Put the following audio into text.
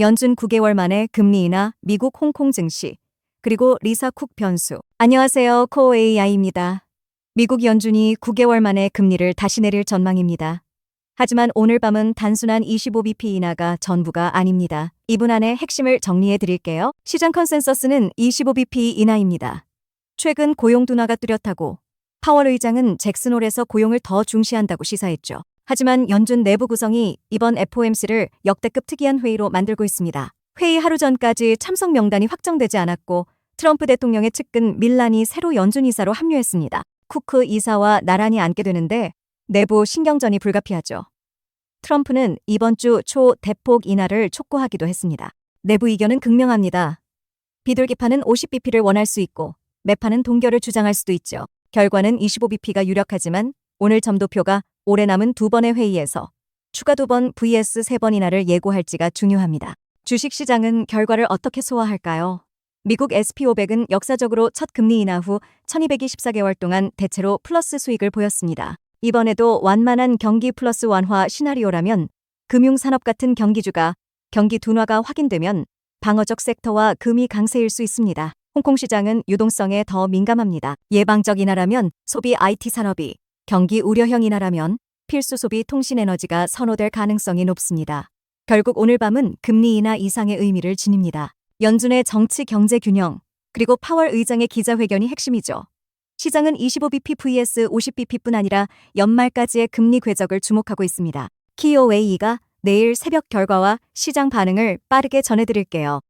연준 9개월 만에 금리 인하, 미국 홍콩 증시, 그리고 리사 쿡 변수. 안녕하세요. 코어 AI입니다. 미국 연준이 9개월 만에 금리를 다시 내릴 전망입니다. 하지만 오늘 밤은 단순한 25bp 인하가 전부가 아닙니다. 2분 안에 핵심을 정리해 드릴게요. 시장 컨센서스는 25bp 인하입니다. 최근 고용 둔화가 뚜렷하고 파월 의장은 잭슨홀에서 고용을 더 중시한다고 시사했죠. 하지만 연준 내부 구성이 이번 FOMC를 역대급 특이한 회의로 만들고 있습니다. 회의 하루 전까지 참석 명단이 확정되지 않았고 트럼프 대통령의 측근 밀란이 새로 연준 이사로 합류했습니다. 쿠크 이사와 나란히 앉게 되는데 내부 신경전이 불가피하죠. 트럼프는 이번 주 초 대폭 인하를 촉구하기도 했습니다. 내부 의견은 극명합니다. 비둘기파는 50bp를 원할 수 있고 매파는 동결을 주장할 수도 있죠. 결과는 25bp가 유력하지만 오늘 점도표가 올해 남은 두 번의 회의에서 추가 두 번 vs 세번 인하를 예고할지가 중요합니다. 주식시장은 결과를 어떻게 소화할까요? 미국 SP500은 역사적으로 첫 금리 인하 후 1224개월 동안 대체로 플러스 수익을 보였습니다. 이번에도 완만한 경기 플러스 완화 시나리오라면 금융산업 같은 경기주가 경기 둔화가 확인되면 방어적 섹터와 금이 강세일 수 있습니다. 홍콩 시장은 유동성에 더 민감합니다. 예방적 인하라면 소비 IT 산업이, 경기 우려형 인하라면 필수 소비 통신 에너지가 선호될 가능성이 높습니다. 결국 오늘 밤은 금리 인하 이상의 의미를 지닙니다. 연준의 정치 경제 균형, 그리고 파월 의장의 기자회견이 핵심이죠. 시장은 25bp vs 50bp뿐 아니라 연말까지의 금리 궤적을 주목하고 있습니다. 키오웨이가 내일 새벽 결과와 시장 반응을 빠르게 전해드릴게요.